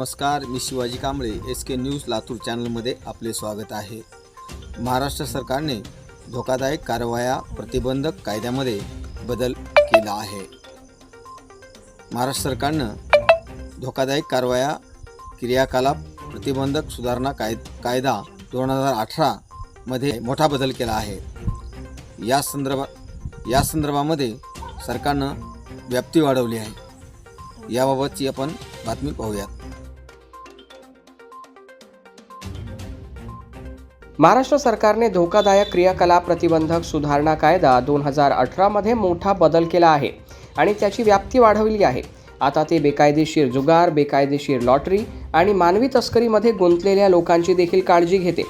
नमस्कार मी Shivaji Kamble S K news Latur चॅनलमध्ये आपले स्वागत आहे. महाराष्ट्र सरकारने धोकादायक कारवाया प्रतिबंधक कायद्यामध्ये बदल केला आहे. महाराष्ट्र सरकारनं धोकादायक कारवाया क्रियाकलाप प्रतिबंधक सुधारणा काय कायदा दोन हजार अठरामध्ये मोठा बदल केला आहे. या संदर्भात या संदर्भामध्ये सरकारनं व्याप्ती वाढवली आहे. याबाबतची आपण बातमी पाहूयात. महाराष्ट्र सरकारने धोकादायक क्रियाकलाप प्रतिबंधक सुधारणा कायदा दोन हजार अठरामध्ये मोठा बदल केला आहे आणि त्याची व्याप्ती वाढवली आहे. आता ते बेकायदेशीर जुगार बेकायदेशीर लॉटरी आणि मानवी तस्करीमध्ये गुंतलेल्या लोकांची देखील काळजी घेते.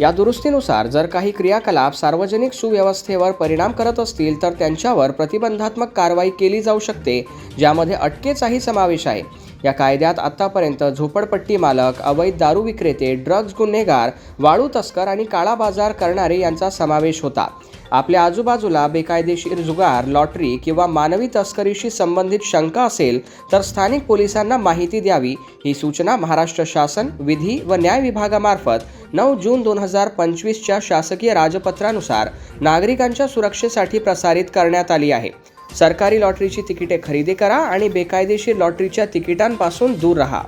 या दुरुस्तीनुसार जर काही क्रियाकलाप सार्वजनिक सुव्यवस्थेवर परिणाम करत असतील तर त्यांच्यावर प्रतिबंधात्मक कारवाई केली जाऊ शकते ज्यामध्ये अटकेचाही समावेश आहे. या कायद्यात आत्तापर्यंत झोपडपट्टी मालक अवैध दारू विक्रेते ड्रग्ज गुन्हेगार वाळू तस्कर आणि काळा बाजार करणारे यांचा समावेश होता. आपल्या आजूबाजूला बेकायदेशीर जुगार लॉटरी किंवा मानवी तस्करीशी संबंधित शंका असेल तर स्थानिक पोलिसांना माहिती द्यावी. ही सूचना महाराष्ट्र शासन विधी व न्याय विभागामार्फत नऊ जून दोन हजार पंचवीसच्या शासकीय राजपत्रानुसार नागरिकांच्या सुरक्षेसाठी प्रसारित करण्यात आली आहे. सरकारी लॉटरीची तिकिटे खरेदी करा आणि बेकायदेशीर लॉटरीच्या तिकिटांपासून दूर राहा.